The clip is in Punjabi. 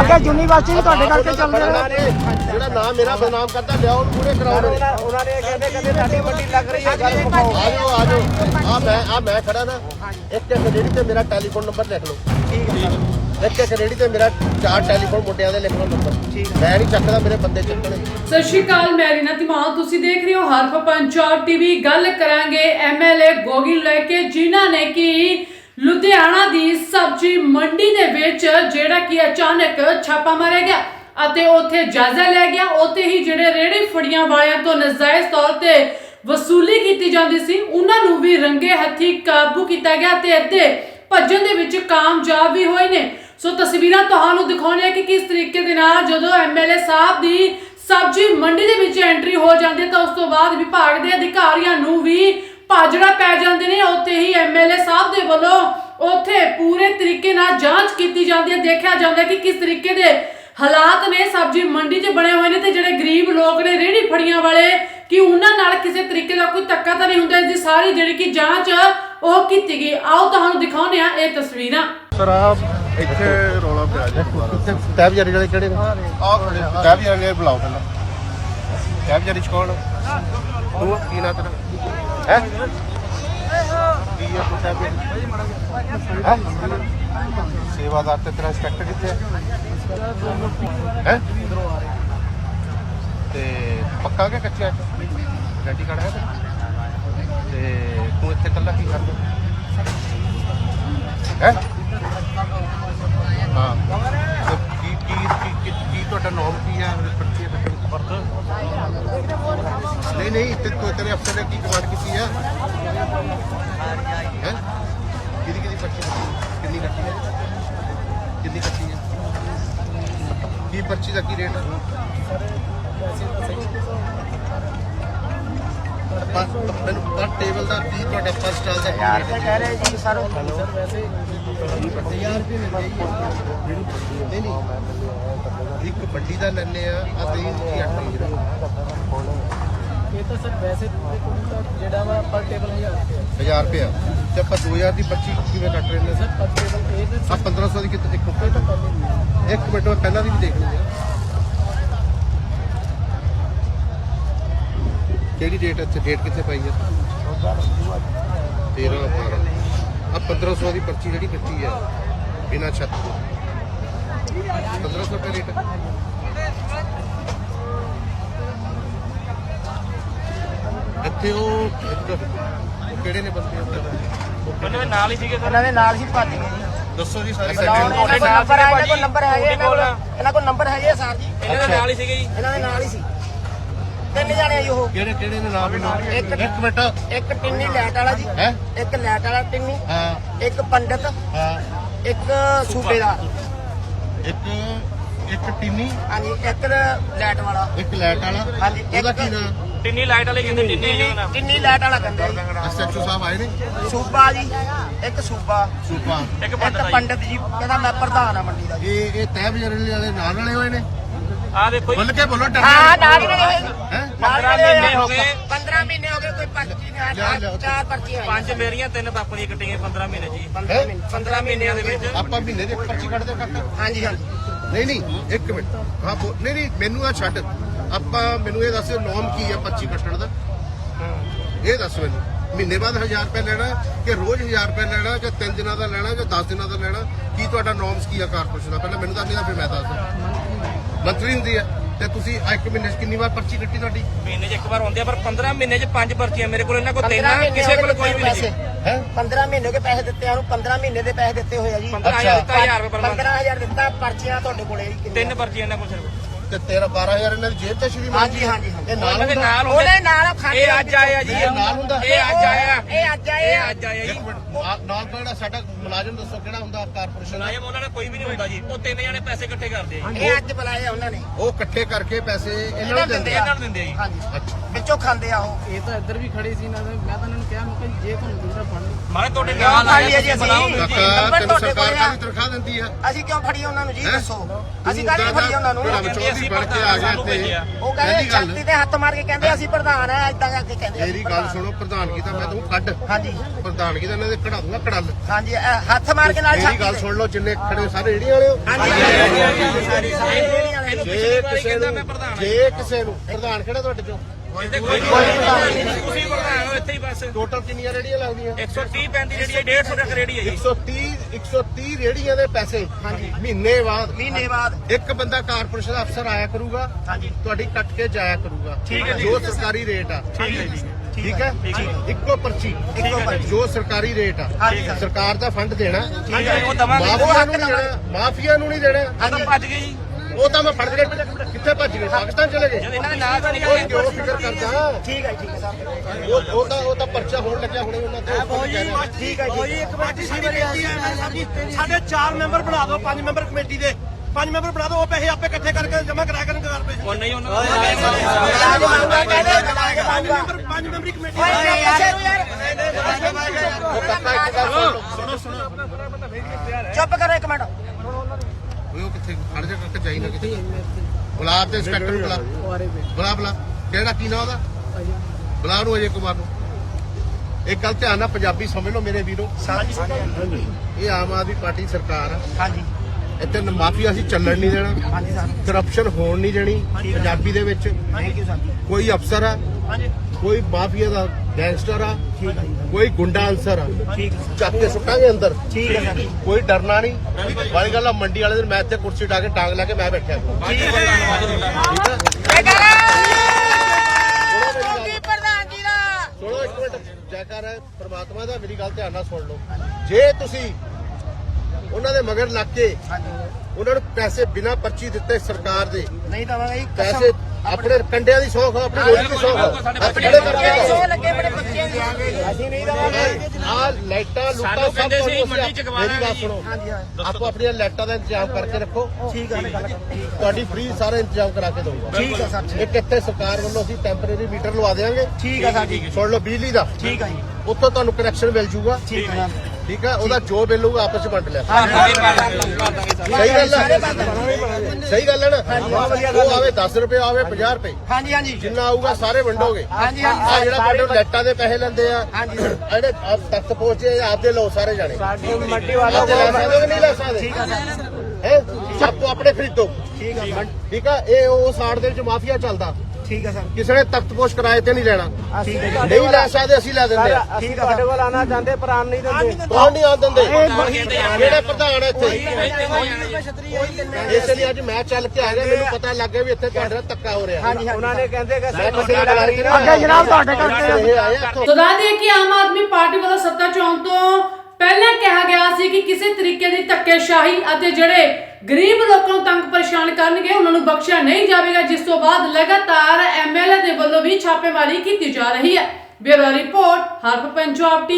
ਅੱਗੇ ਯੂਨੀਵਰਸਿਟੀ ਤੁਹਾਡੇ ਕਰਕੇ ਚੱਲ ਰਿਹਾ ਜਿਹੜਾ ਨਾਮ ਮੇਰਾ ਬਦਨਾਮ ਕਰਦਾ ਲਿਆਓ ਉਹਨੂੰ ਪੂਰੇ ਕਰਾਓ ਉਹਨਾਂ ਨੇ ਕਹਿੰਦੇ ਕਹਿੰਦੇ ਸਾਡੀ ਮੰਡੀ ਲੱਗ ਰਹੀ ਹੈ ਗੱਲ ਮੁਕਾਓ ਆ ਜਾਓ ਆ ਜਾਓ ਆ ਮੈਂ ਆ ਮੈਂ ਖੜਾ ਨਾ ਇੱਕ ਇੱਕ ਰੇੜੀ ਤੇ ਮੇਰਾ ਟੈਲੀਫੋਨ ਨੰਬਰ ਲਿਖ ਲਓ। ਠੀਕ ਹੈ ਇੱਕ ਇੱਕ ਰੇੜੀ ਤੇ ਮੇਰਾ ਚਾਰ ਟੈਲੀਫੋਨ ਮੁੰਡਿਆਂ ਦੇ ਲਿਖ ਲਓ ਨੰਬਰ। ਮੈਂ ਨਹੀਂ ਚੱਕਦਾ ਮੇਰੇ ਬੰਦੇ ਚੱਕਣੇ। ਸਤਿ ਸ਼੍ਰੀ ਅਕਾਲ ਮੈਂ ਰੀਨਾ ਧੀਮਾਨ ਤੁਸੀਂ ਦੇਖ ਰਹੇ ਹੋ ਹਰਫ ਪੰਜਾਬ ਟੀਵੀ। ਗੱਲ ਕਰਾਂਗੇ ਐਮਐਲਏ ਗੋਗੀ ਲੈ ਕੇ ਜਿਨ੍ਹਾਂ ਨੇ ਕਿ ਲੁਧਿਆਣਾ ਦੀ ਸਬਜ਼ੀ ਮੰਡੀ ਦੇ ਵਿੱਚ ਜਿਹੜਾ ਕਿ ਅਚਾਨਕ ਛਾਪਾ ਮਾਰਿਆ ਗਿਆ ਅਤੇ ਉੱਥੇ ਜਾਇਜ਼ਾ ਲਿਆ ਗਿਆ। ਉੱਥੇ ਹੀ ਜਿਹੜੇ ਰੇੜੀ ਫੜੀਆਂ ਵਾਲਿਆਂ ਤੋਂ ਨਜਾਇਜ਼ ਤੌਰ ਤੇ ਵਸੂਲੀ ਕੀਤੀ ਜਾਂਦੀ ਸੀ। ਉਹਨਾਂ ਨੂੰ ਵੀ ਰੰਗੇ ਹੱਥੀ ਕਾਬੂ ਕੀਤਾ ਗਿਆ ਤੇ ਇੱਥੇ ਭੱਜਣ ਦੇ ਵਿੱਚ ਕਾਮਯਾਬ ਵੀ ਹੋਏ ਨੇ। ਸੋ ਤਸਵੀਰਾਂ ਤੁਹਾਨੂੰ ਦਿਖਾਉਣੀਆਂ ਕਿ ਕਿਸ ਤਰੀਕੇ ਦੇ ਨਾਲ ਜਦੋਂ ਐਮਐਲਏ ਸਾਹਿਬ ਦੀ ਸਬਜ਼ੀ ਮੰਡੀ ਦੇ ਵਿੱਚ ਐਂਟਰੀ ਹੋ ਜਾਂਦੀ ਹੈ ਤਾਂ ਉਸ ਤੋਂ ਬਾਅਦ ਵਿਭਾਗ ਦੇ ਅਧਿਕਾਰੀਆਂ ਨੂੰ ਵੀ ਭਾਜੜਾ ਪੈ ਜਾਂਦੇ ਨੇ ਉੱਥੇ ਹੀ ਐਮਐਲਏ ਸਾਹਿਬ ਦੇ ਵੱਲੋਂ ਉੱਥੇ ਪੂਰੇ ਤਰੀਕੇ ਨਾਲ ਜਾਂਚ ਕੀਤੀ ਜਾਂਦੀ ਹੈ ਦੇਖਿਆ ਜਾਂਦਾ ਕਿ ਕਿਸ ਤਰੀਕੇ ਦੇ ਹਾਲਾਤ ਨੇ ਸਬਜ਼ੀ ਮੰਡੀ 'ਚ ਬਣੇ ਹੋਏ ਨੇ ਤੇ ਜਿਹੜੇ ਗਰੀਬ ਲੋਕ ਨੇ ਰੇਹੜੀ ਫੜੀਆਂ ਵਾਲੇ ਕਿ ਉਹਨਾਂ ਨਾਲ ਕਿਸੇ ਤਰੀਕੇ ਦਾ ਕੋਈ ਧੱਕਾ ਤਾਂ ਨਹੀਂ ਹੁੰਦਾ ਇਸ ਦੀ ਸਾਰੀ ਜਿਹੜੀ ਕਿ ਜਾਂਚ ਉਹ ਕੀਤੀ ਗਈ। ਆਓ ਤੁਹਾਨੂੰ ਦਿਖਾਉਂਦੇ ਆ ਇਹ ਤਸਵੀਰਾਂ। ਸਰ ਆਹ ਇੱਥੇ ਰੌਲਾ ਪਿਆ ਜੀ ਟੈਬ ਜਾਰੀ ਵਾਲੇ ਕਿਹੜੇ ਆਹ ਖੜੇ ਕੈਬ ਜਾਨੇ ਬੁਲਾਓ ਪਹਿਲਾਂ। ਟੈਬ ਜਾਰੀ ਚ ਕੌਣ? ਤੂੰ ਕੀ ਨਾ ਤੇਰਾ? ਹੈ? ਸੇਵਾਦਾਰ ਤੇ ਤੇਰਾ ਇੰਸਪੈਕਟਰ ਕਿੱਥੇ ਹੈ? ਹੈ? ਤੇ ਪੱਕਾ ਕਿ ਕੱਚਾ ਗਾਡੀ ਕਾਰਡ ਹੈ ਤੇ ਤੂੰ ਇੱਥੇ ਇਕੱਲਾ ਕੀ ਕਰਦਾ? ਹੈ? ਹਾਂ। ਤੁਹਾਡਾ ਨਾਮ ਕੀ ਹੈ? ਪਰਚੀ ਪਰਤ ਨਹੀਂ ਨਹੀਂ ਤੇ ਤੂੰ ਤੇਰੇ ਅਫਸਰ ਨੇ ਕੀ ਕਮਾਂਡ ਕੀਤੀ ਹੈ ਹੈ? ਕਿਹਦੀ ਕਿਹਦੀ ਪਰਚੀ? ਕਿੰਨੀ ਕੱਟੀ ਹੈ? ਕਿੰਨੀ ਕੱਟੀ ਹੈ? ਕੀ ਪਰਚੀ ਦਾ ਕੀ ਰੇਟ ਹੈ ਪਰ ਮੈਨੂੰ ਪਰ ਟੇਬਲ ਦਾ ਕੀ ਤੁਹਾਡਾ ਪਰ ਸਟਾਲ ਦਾ ਰੇਟ ਹੈ ਕਹਿ ਰਹੇ ਜੀ ਸਰ। ਨਹੀਂ ਨਹੀਂ। ਇੱਕ ਵੱਡੀ ਦਾ ਲੈਣੇ ਆ ਤੇਈ ਦੀ 8 ਰੁਪਏ ਇਹ ਤਾਂ ਸਰ ਵੈਸੇ ਤਾਂ ਜਿਹੜਾ ਵਾ ਪਰ ਟੇਬਲ 1000 1000 ਰੁਪਏ ਤੇ ਆਪਾਂ 2000 ਦੀ ਪਰਚੀ ਕਿਵੇਂ ਕੱਟ ਰਹੇ ਨੇ ਸਰ ਪਰ ਟੇਬਲ ਇਹ ਤਾਂ ਆ 1500 ਦੀ ਕਿਤੇ ਇੱਕ ਰੁਪਏ ਇੱਕ ਮਿੰਟ ਮੈਂ ਪਹਿਲਾਂ ਦੀ ਵੀ ਦੇਖ ਲੈਂਦੇ ਕਿਹੜੀ ਡੇਟ ਇੱਥੇ? ਡੇਟ ਕਿੱਥੇ ਪਾਈ ਹੈ 13 12 ਆ 1500 ਦੀ ਪਰਚੀ ਜਿਹੜੀ ਕੱਟੀ ਹੈ ਬਿਨਾ ਛੱਤ ਤੋਂ। 1500 ਰੁਪਏ ਰੇਟ ਇੱਥੇ ਉਹ ਇੱਕ- ਉਹ ਕਿਹੜੇ ਨੇ ਬੰਦੇ ਉੱਧਰ? ਉਹਨਾਂ ਦੇ ਨਾਲ ਹੀ ਸੀਗੇ ਉਹਨਾਂ ਦੇ ਨਾਲ ਹੀ ਭੱਜ। ਗਏ ਜੀ ਦੱਸੋ ਜੀ ਸਾਰੀ ਇਹਨਾਂ ਕੋਲ ਨੰਬਰ ਹੈ ਇਹਨਾਂ ਕੋਲ ਨੰਬਰ ਹੈਗੇ ਇਹਨਾਂ ਕੋਲ ਇਹਨਾਂ ਕੋਲ ਨੰਬਰ ਹੈਗੇ ਆ ਸਰ ਜੀ। ਇਹਨਾਂ ਦੇ ਨਾਲ ਹੀ ਸੀਗੇ ਜੀ। ਇਹਨਾਂ ਦੇ ਨਾਲ ਹੀ ਸੀ। ਤਿੰਨ ਜਾਣੇ ਆ ਜੀ ਉਹ। ਕਿਹੜੇ ਕਿਹੜੇ ਨੇ ਨਾਮ ਨਾਮ ਇੱਕ- ਇੱਕ ਮਿੰਟ। ਇੱਕ ਟਿੰਨੀ ਲੈਟ ਵਾਲਾ ਜੀ। ਹੈ? ਇੱਕ ਲੈਟ ਵਾਲਾ ਟਿੰਨੀ। ਹਾਂ। ਇੱਕ ਪੰਡਤ। ਹਾਂ। ਇੱਕ ਸੂਬੇਦਾਰ। ਇੱਕ ਇੱਕ ਟੀਨੀ? ਹਾਂਜੀ ਇੱਕ ਲੈਟ ਵਾਲਾ। ਇੱਕ ਲੈਟ ਵਾਲਾ? ਹਾਂਜੀ, ਉਹਦਾ ਇੱਕ- ਕੀ ਨਾਮ? ਟਿੰਨੀ ਲਾਈਟ ਵਾਲੇ ਕਹਿੰਦੇ ਟਿੰਨੀ ਟਿੰਨੀ ਟਿੰਨੀ ਲੈਟ ਵਾਲਾ ਕਹਿੰਦੇ ਜੀ। ਐਸਐਚਓ ਸਾਹਿਬ ਆਏ ਨੇ? ਸੂਬਾ ਜੀ ਇੱਕ ਸੂਬਾ। ਸੂਪਾ ਇੱਕ ਇੱਕ ਪੰਡਤ ਜੀ। ਪੰਡਤ ਜੀ ਕਹਿੰਦਾ ਮੈਂ ਪ੍ਰਧਾਨ ਆ ਮੰਡੀ ਦਾ ਜੀ। ਇਹ ਇਹ ਬਜਰਲੀ ਵਾਲੇ ਨਾਲ ਵਾਲੇ ਹੋਏ ਨੇ? ਆ ਦੇਖੋ ਜੀ। ਖੁੱਲ ਕੇ ਬੋਲੋ ਹਾਂ ਡਰਨਾ ਨਾਲ ਹੀ ਜੀ ਹੈ? 15 ਮਹੀਨੇ ਹੋ ਗਏ। 15 ਮਹੀਨੇ ਹੋ ਗਏ ਕੋਈ ਪਰਚੀ ਲਿਆ, ਨਹੀਂ ਲਿਆ। ਆਈ ਚਾਰ ਪਰਚੀਆਂ ਆਈਆਂ। ਪੰਜ ਮੇਰੀਆਂ ਤਿੰਨ ਪਾਪਣੀਆਂ ਕੱਟੀਆਂ 15 ਮਹੀਨੇ ਜੀ। 15 ਮਹੀਨੇ। 15 ਮਹੀਨਿਆਂ ਦੇ ਵਿੱਚ। ਆਪਾਂ ਮਹੀਨੇ ਦੇ ਪਰਚੀ ਕੱਢਦੇ ਕੱਟ। ਹਾਂਜੀ ਹਾਂਜੀ। ਨਹੀਂ ਨਹੀਂ ਇੱਕ ਮਿੰਟ। ਹਾਂ ਬੋ- ਨਹੀਂ ਨਹੀਂ ਮੈਨੂੰ ਆ ਛੱਡ। ਆਪਾਂ ਮੈਨੂੰ ਇਹ ਦੱਸ ਨੋਮ ਕੀ ਆ ਪਰਚੀ ਕੱਟਣ ਦਾ? ਇਹ ਦੱਸ ਮੈਨੂੰ। ਮਹੀਨੇ ਬਾਅਦ 1000 ਰੁਪਏ ਲੈਣਾ ਕਿ ਰੋਜ਼ 1000 ਰੁਪਏ ਲੈਣਾ ਜਾਂ 3 ਦਿਨਾਂ ਦਾ ਲੈਣਾ ਜਾਂ 10 ਦਿਨਾਂ ਦਾ ਲੈਣਾ? ਕੀ ਤੁਹਾਡਾ ਨੋਮਸ ਕੀ ਆ ਕਾਰਪੋਰੇਸ਼ਨ ਦਾ? ਪਹਿਲਾਂ ਮੈਨੂੰ ਦੱਸ ਨਹੀਂ ਤਾਂ ਫਿਰ ਮੈਂ ਦੱਸਦਾ ਮੰਥਲੀ ਹੁੰਦੀ ਹੈ ਤੇ ਤੁਸੀਂ ਆ ਇੱਕ ਮਹੀਨੇ 'ਚ ਕਿੰਨੀ ਵਾਰ ਪਰਚੀ ਕੱਟੀ ਤੁਹਾਡੀ? ਮਹੀਨੇ 'ਚ ਇੱਕ ਵਾਰ ਆਉਂਦੇ ਆ ਪਰ 15 ਮਹੀਨੇ 'ਚ ਪੰਜ ਪਰਚੀਆਂ ਮੇਰੇ ਕੋਲ ਇਹਨਾਂ ਕੋਲ ਤਿੰਨ 15 ਆ ਮਹੀਨੇ ਕਿਸੇ ਕੋਲ ਕੋਈ ਵੀ ਨਹੀਂ ਜੀ ਹੈ? 15 ਮਹੀਨੇ ਗਏ ਪੈਸੇ ਦਿੱਤੇ ਆ ਉਹਨੂੰ 15 ਮਹੀਨੇ ਦੇ ਪੈਸੇ ਦਿੱਤੇ ਹੋਏ ਆ ਜੀ। 15000 ਦਿੱਤਾ 1000 ਰੁਪਏ ਪਰ ਮੰਥ 15000 ਦਿੱਤਾ ਪਰਚੀਆਂ ਤੁਹਾਡੇ ਕੋਲੇ ਜੀ ਕਿੰਨੀਆਂ? ਤਿੰਨ ਪਰਚੀਆਂ ਇਹਨਾਂ ਕੋਲ ਸਿਰਫ। ਤੇ ਤੇਰਾ 12000 ਇਹਨਾਂ ਦੀ ਜੇਬ ਤੇ ਸ਼੍ਰੀ ਹਾਂਜੀ ਹਾਂਜੀ ਹਾਂਜੀ। ਇਹ ਨਾਲ ਉਹਨਾਂ ਦੇ ਹੁੰਦਾ? ਨਾਲ ਉਹਦੇ ਹੁੰਦੇ। ਨਾਲ ਖਾਤੇ ਇਹ ਅੱਜ ਆਇਆ ਜੀ। ਇਹ ਨਾਲ ਹੁੰਦਾ? ਇਹ ਅੱਜ ਆਇਆ। ਇਹ ਅੱਜ ਆਏ ਇਹ ਅੱਜ ਆਇਆ ਜੀ। ਨਾਲ ਕਿਹੜਾ ਸਾਡਾ ਮੁਲਾਜ਼ਮ ਦੱਸੋ ਕਿਹੜਾ ਹੁੰਦਾ ਕਾਰਪੋਰੇਸ਼ਨ ਦਾ? ਮੁਲਾਜ਼ਮ ਉਹਨਾਂ ਨੇ ਕੋਈ ਵੀ ਨਹੀਂ ਹੁੰਦਾ ਜੀ। ਉਹ ਤਿੰਨ ਜਣੇ ਪੈਸੇ ਇਕੱਠੇ ਕਰਦੇ ਆ ਜੀ। ਇਹ ਅੱਜ ਬੁਲਾਏ ਆ ਉਹਨਾਂ ਨੇ। ਉਹ ਇਕੱਠੇ ਕਰਕੇ ਪੈਸੇ ਇਹਨਾਂ ਨੂੰ ਦਿੰਦੇ ਇਹਨਾਂ ਨੂੰ ਦਿੰਦੇ ਆ ਜੀ। ਹਾਂਜੀ। ਅੱਛਾ। ਵਿੱਚੋਂ ਖਾਂਦੇ ਆ ਉਹ। ਇਹ ਤਾਂ ਇੱਧਰ ਵੀ ਖੜੇ ਸੀ ਨਾ ਮੈਂ ਤਾਂ ਇਹਨਾਂ ਨੂੰ ਕਿਹਾ ਮੈਂ ਕਿਹਾ ਜੇ ਤੁਹਾਨੂੰ ਦੂਸਰਾ ਲਓ। ਮਾਰੇ ਤੁਹਾਡੇ ਨਾਲ ਆਇਆ ਜੀ? ਬੁਲਾਓ ਜੀ ਨੰਬਰ ਤੁਹਾਡੇ ਕੋਲ ਆ। ਤਨਖਾਹ ਦਿੰਦੀ ਆ? ਅਸੀਂ ਕਿਉਂ ਫੜੀ ਉਹਨਾਂ ਨੂੰ ਜੀ? ਦੱਸੋ। ਅਸੀਂ ਕਾਹਦੀ ਫੜੀ ਉਹਨਾਂ ਨੂੰ? ਜਿਹੜਾ ਅਸੀਂ ਬਣ ਕੇ ਆ ਗਿਆ ਸਾਨੂੰ ਤੇ। ਉਹ ਕਹਿੰਦੇ ਛਾਤੀ ਤੇ ਹੱਥ ਮਾਰ ਕੇ ਕਹਿੰਦੇ ਅਸੀਂ ਪ੍ਰਧਾਨ ਆ ਇਦਾਂ ਕਰਕੇ ਕਹਿੰਦੇ ਮੇਰੀ ਗੱਲ ਪ੍ਰਧਾਨ। ਸੁਣੋ ਪ੍ਰਧਾਨਗੀ ਤਾਂ ਮੈਂ ਤੂੰ ਕੱਢ ਹਾਂਜੀ ਪ੍ਰਧਾਨਗੀ ਤਾਂ ਇਹਨਾਂ ਦੇ ਕਢਾ ਦੂੰਗਾ ਕੜਲ ਹਾਂਜੀ ਹੱਥ ਮਾਰ ਕੇ ਨਾਲ ਮੇਰੀ ਗੱਲ ਸੁਣ ਲਓ ਜਿੰਨੇ ਖੜੇ ਸਾਰੇ ਰੇੜੀਆਂ ਵਾਲੇ ਹੋ ਜੇ ਕਿਸੇ ਕਹਿੰਦਾ ਨੂੰ ਮੈਂ ਪ੍ਰਧਾਨ ਜੇ ਕਿਸੇ ਨੂੰ ਪ੍ਰਧਾਨ ਕਿਹੜਾ ਤੁਹਾਡੇ ਚੋਂ ਤੁਸੀਂ ਹੋ ਇੱਥੇ ਹੀ ਬਸ ਟੋਟਲ ਕਿੰਨੀਆਂ ਰੇੜੀਆਂ ਲੱਗਦੀਆਂ? 130 35 ਰੇੜੀ ਹੈ 150 ਤੱਕ ਰੇੜੀ ਹੈ ਜੀ 130 130 ਰੇੜੀਆਂ ਦੇ ਪੈਸੇ। ਮਹੀਨੇ ਬਾਅਦ। ਮਹੀਨੇ ਬਾਅਦ। ਇੱਕ ਬੰਦਾ ਕਾਰਪੋਰੇਸ਼ਨ ਦਾ ਅਫਸਰ ਆਇਆ ਕਰੂਗਾ ਹਾਂਜੀ। ਤੁਹਾਡੀ ਕੱਟ ਕੇ ਜਾਇਆ ਕਰੂਗਾ। ਜੀ। ਸਰਕਾਰੀ ਰੇਟ ਆ। ਠੀਕ ਹੈ ਜੀ। ਠੀਕ ਹੈ? ਇੱਕੋ ਪਰਚੀ। ਇੱਕੋ ਪਰਚੀ। ਜੋ। ਸਰਕਾਰੀ ਰੇਟ ਆ। ਸਰਕਾਰ ਦਾ ਫੰਡ ਦੇਣਾ। ਮਾਫੀਆ ਨੂੰ ਨਹੀਂ ਦੇਣਾ। ਮਾਫੀਆ ਨੂੰ ਨਹੀਂ ਦੇਣਾ। ਉਹ ਤਾਂ ਭੱਜ ਗਏ ਜੀ ਉਹ ਤਾਂ ਮੈਂ ਫੜ ਕੇ ਕਿੱਥੇ ਭੱਜ ਗਏ ਪਾਕਿਸਤਾਨ ਚਲੇ ਗਏ ਇਹਨਾਂ ਦੇ ਨਾਂ ਤਾਂ ਆਏ ਕਿਉਂ ਫਿਕਰ ਕਰਦਾ ਠੀਕ ਹੈ ਠੀਕ ਹੈ ਉਹ ਉਹ ਤਾਂ ਉਹ ਤਾਂ ਪਰਚਾ ਹੋਣ ਲੱਗਿਆ ਹੁਣੇ ਉਹਨਾਂ ਤੇ ਕਹਿ ਰਿਹਾ। ਠੀਕ ਹੈ ਜੀ ਇੱਕ ਪਾਰਟੀ ਸਾਡੀ ਬੇਨਤੀ ਹੈ ਸਾਹਿਬ ਜੀ ਸਾਡੇ ਚਾਰ ਮੈਂਬਰ ਬਣਾ ਦਿਓ ਪੰਜ ਮੈਂਬਰ ਕਮੇਟੀ ਦੇ ਪੰਜ ਮੈਂਬਰ ਬਣਾ ਦਿਓ ਉਹ ਪੈਸੇ ਆਪੇ ਇਕੱਠੇ ਕਰਕੇ ਜਮ੍ਹਾਂ ਕਰਾਇਆ ਕਰਨ ਘਰ ਪੇ ਉਹ ਨਹੀਂ ਉਹਨਾਂ ਪੰਜ ਮੈਂਬਰ ਪੰਜ ਮੈਂਬਰੀ ਕਮੇਟੀ ਉਹ ਕਾਕਾ ਇੱਕ ਗੱਲ ਸੁਣ ਲਓ। ਚੁੱਪ ਕਰੋ ਇੱਕ ਮਿੰਟ ਓਏ ਉਹ ਕਿੱਥੇ? ਖੜ ਜਾ ਕਰਕੇ ਜਾਈ ਨਾ ਕਿਤੇ? ਗੁਲਾਬ ਦੇ ਇੰਸਪੈਕਟਰ ਨੂੰ ਬੁਲਾ ਬੁਲਾ ਬੁਲਾ ਕਿਹੜਾ ਕੀ ਨਾਂ ਉਹਦਾ? ਬੁਲਾ ਨੂੰ ਅਜੇ ਕੁਮਾਰ ਨੂੰ। ਇੱਕ ਗੱਲ ਧਿਆਨ ਨਾਲ ਪੰਜਾਬੀ ਸਮਝ ਲਓ ਮੇਰੇ ਵੀਰੋ। ਇਹ ਆਮ ਆਦਮੀ ਪਾਰਟੀ ਸਰਕਾਰ ਆ। ਹਾਂਜੀ। ਇੱਥੇ ਨ- ਮਾਫੀਆ ਅਸੀਂ ਚੱਲਣ ਨਹੀਂ ਦੇਣਾ। ਹਾਂਜੀ ਸਰ। ਕਰਪਸ਼ਨ ਹੋਣ ਨਹੀਂ ਦੇਣੀ ਪੰਜਾਬੀ ਦੇ ਵਿੱਚ। Thank you sir. ਕੋਈ ਅਫਸਰ ਆ। ਹਾਂਜੀ। ਕੋਈ ਮਾਫੀਆ ਦਾ ਗੈਂਗਸਟਰ ਆ ਠੀਕ ਹੈ ਜੀ ਕੋਈ ਗੁੰਡਾ ਅਨਸਰ ਆ। ਚੱਕ ਕੇ ਸੁੱਟਾਂਗੇ ਅੰਦਰ। ਠੀਕ ਹੈ ਸਰ। ਕੋਈ ਡਰਨਾ ਨਹੀਂ। ਵਾਲੀ ਗੱਲ ਆ ਮੰਡੀ ਵਾਲੇ ਦਿਨ ਮੈਂ ਇੱਥੇ ਕੁਰਸੀ ਢਾ ਕੇ ਟਾਂਗ ਲਾ ਕੇ ਮੈਂ ਬੈਠਿਆ। ਠੀਕ ਹੈ ਪ੍ਰਧਾਨ ਜੀ ਦਾ। ਸੁਣੋ ਇੱਕ ਮਿੰਟ। ਜੈਕਾਰ ਹੈ ਪ੍ਰਮਾਤਮਾ ਦਾ ਮੇਰੀ ਗੱਲ ਧਿਆਨ ਨਾਲ ਸੁਣ ਲਓ। ਜੇ ਤੁਸੀਂ ਉਹਨਾਂ ਦੇ ਮਗਰ ਲੱਗ ਕੇ ਉਹਨਾਂ ਨੂੰ ਪੈਸੇ ਬਿਨਾਂ ਪਰਚੀ ਦਿੱਤੇ ਸਰਕਾਰ ਦੇ ਨਹੀਂ ਦਵਾਂਗਾ ਜੀ ਪੈਸੇ ਆਪਣੇ ਕੰਡਿਆਂ ਦੀ ਸੌਖ ਆਪਣੀ ਰੋਟੀ ਦੀ ਸੌਖ। ਆਪਣੇ ਸੋ ਲੱਗੇ ਬੜੇ ਬੱਚੇ ਦੀ। ਅਸੀਂ ਨਹੀਂ ਆ ਲਾਈਟਾਂ ਲੁੱਟਾਂ ਸਭ ਕਹਿੰਦੇ ਸੀ ਮੰਡੀ ਚ ਗਵਾ ਮੇਰੀ ਗੱਲ। ਸੁਣੋ। ਆਪੋ ਆਪਣੀਆਂ ਲਾਈਟਾਂ ਦਾ ਇੰਤਜ਼ਾਮ ਕਰਕੇ ਰੱਖੋ। ਠੀਕ ਹੈ ਤੁਹਾਡੀ ਫ੍ਰੀ ਸਾਰਾ ਇੰਤਜ਼ਾਮ ਕਰਾ ਕੇ ਦਊਗਾ। ਠੀਕ ਹੈ ਸਰ ਇੱਕ ਇੱਥੇ ਸਰਕਾਰ ਵੱਲੋਂ ਅਸੀਂ ਟੈਂਪਰੇਰੀ ਮੀਟਰ ਲਵਾ ਦੇਵਾਂਗੇ ਠੀਕ ਹੈ ਸਰ ਜੀ ਸੁਣ ਲਓ ਬਿਜਲੀ ਦਾ। ਠੀਕ ਹੈ ਜੀ। ਉੱਥੋਂ ਤੁਹਾਨੂੰ ਕਨੈਕਸ਼ਨ ਮਿਲ ਜੂਗਾ। ਠੀਕ ਹੈ। ਠੀਕ ਹੈ ਉਹਦਾ ਜੋ ਬਿੱਲ ਹੋਊਗਾ ਆਪਸ ਵਿੱਚ ਵੰਡ ਲਿਆ। ਸਹੀ ਗੱਲ ਹੈ ਸਹੀ ਗੱਲ ਹੈ ਨਾ? ਉਹ ਆਵੇ 10 ਰੁਪਏ ਆਵੇ 50 ਰੁਪਏ। ਹਾਂਜੀ ਹਾਂਜੀ। ਜਿੰਨਾ ਆਊਗਾ ਸਾਰੇ ਵੰਡੋਗੇ। ਹਾਂਜੀ ਹਾਂਜੀ। ਆ ਜਿਹੜਾ ਤੁਹਾਡੇ ਲੈਟਾਂ ਦੇ ਪੈਸੇ ਲੈਂਦੇ ਆ। ਹਾਂਜੀ ਜਿਹੜੇ ਤਖਤ ਪਹੁੰਚੇ ਆਪਦੇ ਲਓ ਸਾਰੇ ਜਾਣੇ। ਸਾਡੀ ਮੰਡੀ ਵਾਲਾ ਲੈ ਸਕਦੇ ਕਿ ਨਹੀਂ ਲੈ ਸਕਦੇ। ਠੀਕ ਹੈ ਸਰ। ਹੈ? ਆਪੋ ਆਪਣੇ ਖਰੀਦੋ। ਠੀਕ ਹੈ ਠੀਕ ਆ? ਇਹ ਉਹ ਸਾੜ ਦੇ ਵਿੱਚ ਮਾਫੀਆ ਚੱਲਦਾ। ਠੀਕ ਹੈ ਸਰ। ਕਿਸੇ ਨੇ ਤਖਤਪੋਸ਼ ਕਿਰਾਏ ਤੇ ਨਹੀਂ ਲੈਣਾ। ਠੀਕ ਹੈ। ਜੀ ਨਹੀਂ ਲੈ ਸਕਦੇ ਅਸੀਂ ਲੈ ਦਿੰਦੇ ਆ। ਠੀਕ ਹੈ ਸਰ। ਕੋਲ ਆਣਾ ਚਾਹੁੰਦੇ ਪਰ ਆਣ ਨਹੀਂ ਦਿੰਦੇ। ਕੌਣ ਨਹੀਂ ਆ ਦਿੰਦੇ। ਕਿਹੜੇ ਪ੍ਰਧਾਨ ਆ ਇੱਥੇ। ਇਸ ਲਈ ਅੱਜ ਮੈਂ ਚੱਲ ਕੇ ਆ ਗਿਆ ਮੈਨੂੰ ਪਤਾ ਲੱਗ ਗਿਆ ਵੀ ਇੱਥੇ ਤੁਹਾਡੇ ਨਾਲ ਧੱਕਾ ਹੋ ਰਿਹਾ। ਉਹਨਾਂ ਨੇ ਕਹਿੰਦੇ ਕਿ ਮੈਂ ਕਿਸੇ ਨਾਲ ਗੱਲ ਕੀਤੀ ਅੱਗੇ ਜਨਾਬ ਤੁਹਾਡੇ ਕਰਕੇ ਇਹ ਆਏ ਆ ਇੱਥੋਂ ਸੋ ਦੱਸ ਦਈਏ ਕਿ ਆਮ ਆਦਮੀ ਪਾਰਟੀ ਵੱਲੋਂ ਸੱਤਾ ਚੌਂਕ ਤੋਂ ਪਹਿਲਾਂ ਕਿਹਾ ਗਿਆ ਸੀ ਕਿ ਕਿਸੇ ਤਰੀਕੇ ਦੀ ਧੱਕੇਸ਼ਾਹੀ ਅਤੇ ਜਿਹੜੇ ਗਰੀਬ ਲੋਕਾਂ ਨੂੰ ਤੰਗ ਪਰੇਸ਼ਾਨ ਕਰਨਗੇ, ਉਹਨਾਂ ਨੂੰ ਬਖਸ਼ਿਆ ਨਹੀਂ ਜਾਵੇਗਾ, ਜਿਸ ਤੋਂ ਬਾਅਦ ਲਗਾਤਾਰ ਐਮਐਲਏ ਦੇ ਵੱਲੋਂ ਵੀ ਛਾਪੇਮਾਰੀ ਕੀਤੀ ਜਾ ਰਹੀ ਹੈ। ਬਿਊਰੋ ਰਿਪੋਰਟ ਹਰਫ ਪੰਜਾਬ